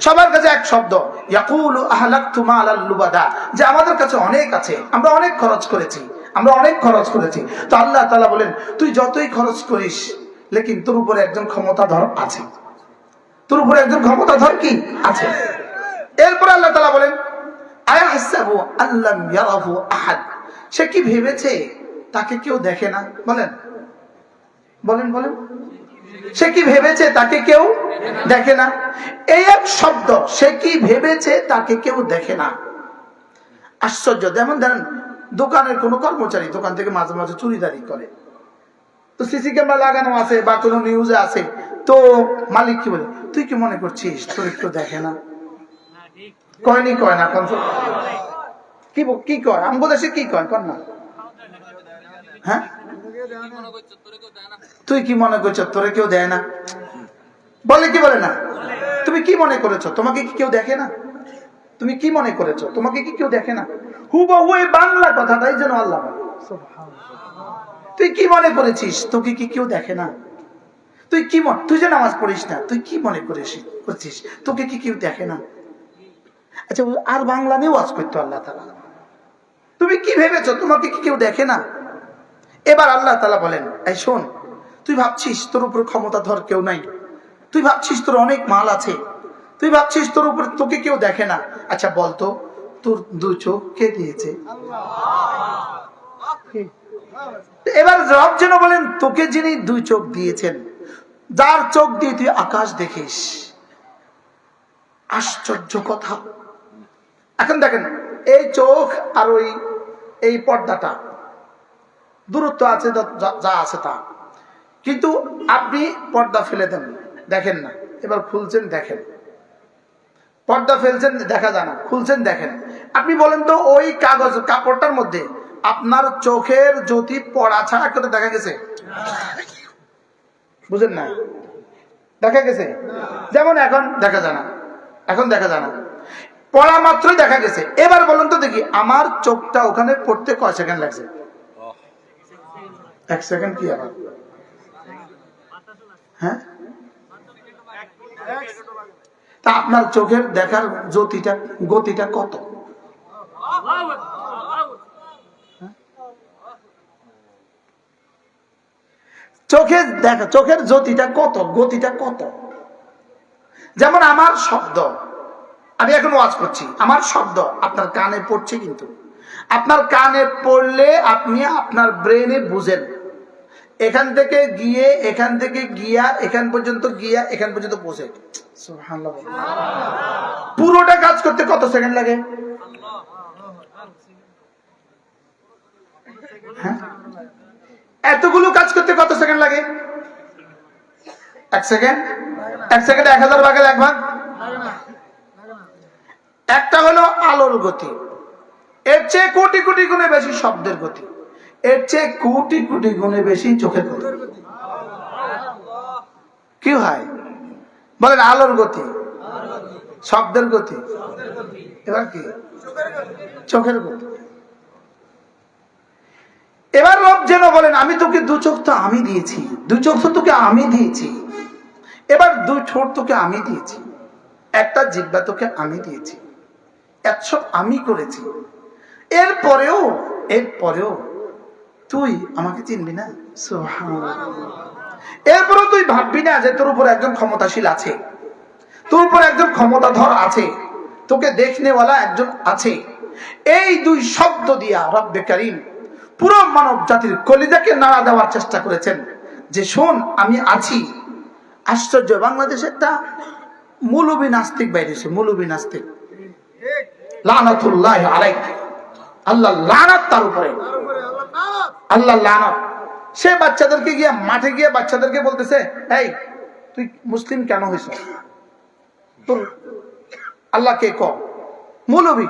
সবার কাছে এক শব্দ যে আমাদের কাছে অনেক আছে, আমরা অনেক খরচ করেছি, আমরা অনেক খরচ করেছি। তো আল্লাহ তাআলা বলেন, তুই যতই খরচ করিস, লেকিন তোর উপরে একজন ক্ষমতাধর আছে। তোর উপরে একজন ক্ষমতাধর কি? আছে। এরপর আল্লাহ তালা বলেন সে কি ভেবেছে? তাকে কেউ দেখে না? বলেন। বলেন বলেন। সে কি ভেবেছে তাকে কেউ দেখে না? এই এক শব্দ, সে কি ভেবেছে তাকে কেউ দেখে না? আশ্চর্য। যেমন ধরেন, দোকানের কোনো কর্মচারী দোকান থেকে মাঝে মাঝে চুরিদারি করে। তো সিসি ক্যামেরা লাগানো আছে বা কোনো নিউজে আছে। তো মালিক কি বলে, তুই কি মনে করছিস? তোর কেউ দেখে না? কয়নি কয় না কি কি কয়? আমগো দেশে কি কয়? কর না। হ্যাঁ? তুই কি মনে করছ? তোরে কেউ দেয় না। বলে কি বলে না? তুমি কি মনে করেছ? তোমাকে কি কেউ দেখে না? তুমি কি মনে করেছ? তোমাকে কি কেউ দেখে না? হুবহু এই বাংলা কথাটাই যেন আল্লাহ তুই কি মনে করেছিস? তোকে কি কেউ দেখে না? তুই কি মন তুই যে নামাজ পড়িস না, তুই কি মনে করিস করছিস? তোকে কি কেউ দেখে না? আচ্ছা আর বাংলা নিয়ে ওয়াজ করতো আল্লাহ তালা তুমি কি ভেবেছো? তোমাকে কি কেউ দেখে না? এবার আল্লাহ তালা বলেন, এই শোন তুই ভাবছিস তোর উপর ক্ষমতা ধর কেউ নাই। তুই ভাবছিস তোর অনেক মাল আছে। তুই ভাবছিস তোর উপর তোকে কেউ দেখে না। আচ্ছা বলতো তোর দু চোখ কে দিয়েছে? এবার রব যেন বলেন, তোকে যিনি দুই চোখ দিয়েছেন, যার চোখ দিয়ে তুই আকাশ দেখিস। আশ্চর্য কথা। এখন দেখেন, এই চোখ আর ওই, এই পর্দাটা, দূরত্ব আছে যা- আছে তা। কিন্তু আপনি পর্দা ফেলে দেন দেখেন না। এবার খুলছেন দেখেন। পর্দা ফেলছেন দেখা যায় না। খুলছেন দেখেন। আপনি বলেন তো ওই কাগজ কাপড়টার মধ্যে আপনার চোখের জ্যোতি পড়া ছাড়া করে দেখা গেছে? বুঝেন না? দেখা গেছে? যেমন এখন দেখা যায় না। এখন দেখা যায় না। পড়া মাত্রই দেখা গেছে। এবার বলুন তো দেখি আমার চোখটা ওখানে পড়তে কয় সেকেন্ড লাগছে? এক সেকেন্ড কি আবার? হ্যাঁ? তা আপনার চোখের দেখার জ্যোতিটা, গতিটা কত? চোখের দেখা, চোখের জ্যোতিটা কত, গতিটা কত? যেমন আমার শব্দ, আমি এখন ওয়াজ করছি, আমার শব্দ আপনার কানে পড়ছে কিন্তু। আপনার কানে পড়লে আপনি আপনার ব্রেনে বুঝেন। এখান থেকে গিয়ে এখান থেকে গিয়া এখান পর্যন্ত গিয়া এখান পর্যন্ত পৌঁছে। পুরোটা কাজ করতে কত সেকেন্ড লাগে? হ্যাঁ? এতগুলো কাজ করতে কত সেকেন্ড লাগে? এক সেকেন্ড? এক সেকেন্ড এক হাজার ভাগের এক ভাগ? একটা হলো আলোর গতি। এর চেয়ে কোটি কোটি গুণে বেশি শব্দের গতি। এর চেয়ে কোটি কোটি গুণে বেশি চোখের গতি কি হয়? বলেন, আলোর গতি। শব্দের গতি। এবার কি? চোখের গতি। এবার রব যেন বলেন, আমি তোকে দু চোখ তো আমি দিয়েছি। দু চোখ তো তোকে আমি দিয়েছি। এবার দু ঠোঁট তোকে আমি দিয়েছি। একটা জিব্বা তোকে আমি দিয়েছি। একসব আমি করেছি। এরপরেও এরপরেও তুই আমাকে চিনবি না? এরপরে তুই ভাববি না যে তোর উপর একজন ক্ষমতাশীল আছে। তোর উপর একজন ক্ষমতাধর আছে। তোকে দেখনেওয়ালা একজন আছে। এই দুই শব্দ দিয়া রব্বে করিম পুরো মানব জাতির কলিজাকে নাড়া দেওয়ার চেষ্টা করেছেন যে শোন, আমি আছি। আশ্চর্য বাংলাদেশের একটা মৌলবী নাস্তিক বাইরেছে, মৌলবী নাস্তিক। লানাতুল্লাহ আলাইক আল্লাহ লানাত তার উপরে। আল্লাহ সে বাচ্চাদেরকে গিয়ে মাঠে গিয়ে বাচ্চাদেরকে বলতেছে, এই, তুই মুসলিম কেন হয়েছ তোর আল্লাহ কে মৌলবী,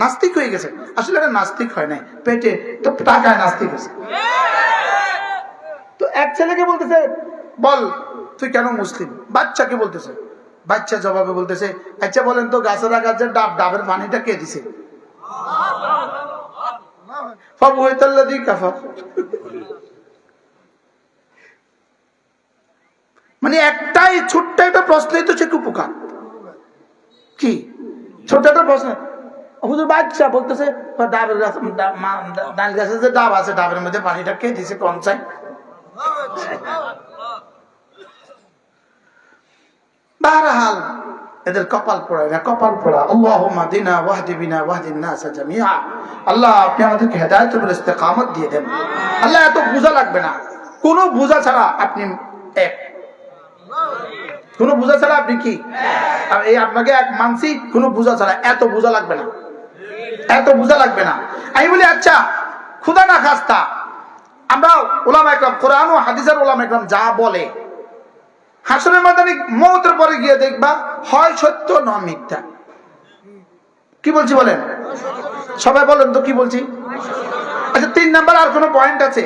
নাস্তিক হয়ে গেছে। আসলে এটা নাস্তিক হয় নাই। পেটে তো টাকায় নাস্তিক হয়েছে। তো এক ছেলেকে বলতেছে, বল, তুই কেন মুসলিম? বাচ্চাকে বলতেছে। বাচ্চা জবাবে বলতেছে আচ্ছা বলেন তো, গাছের গাছের ডাব, ডাবের পানিটা কে দিছে? ফাবুহাইতাল্লাযী। মানে একটাই ছোট্ট একটা প্রশ্নই তো সে উপকার। কি? ছোট একটা প্রশ্ন। হুজুর বাচ্চা বলতেছে ডাবের গাছ ডাল গাছে যে ডাব আছে, ডাবের মধ্যে পানিটা কে দিছে কম চাই? বারহাল এদের কপাল পড়ায় না, কপাল পড়া। আল্লাহ মাদিনা ওয়াহদি বিনা ওয়াহদিন জামিয়া আল্লাহ, আপনি আমাদেরকে হেদায়ত ইস্তেকামত দিয়ে দেন। আল্লাহ, এত বোঝা লাগবে না। কোনো বোঝা ছাড়া আপনি এক। কোনো বোঝা ছাড়া আপনি কি? আর এই আপনাকে এক মানসিক, কোনো বোঝা ছাড়া এত বোঝা লাগবে না। এত বোঝা লাগবে না। আমি বলি আচ্ছা খুদা না খাস্তা। আমরা ওলাম একরাম, কোরআন ও হাদিসের ওলাম একরাম যা বলে হাসনের মাদানি মৌতের পরে গিয়ে দেখবা, হয় সত্য ন মিথ্যা। কি বলছি বলেন? সবাই বলেন তো কি বলছি? আচ্ছা তিন নাম্বার আর কোনো পয়েন্ট আছে?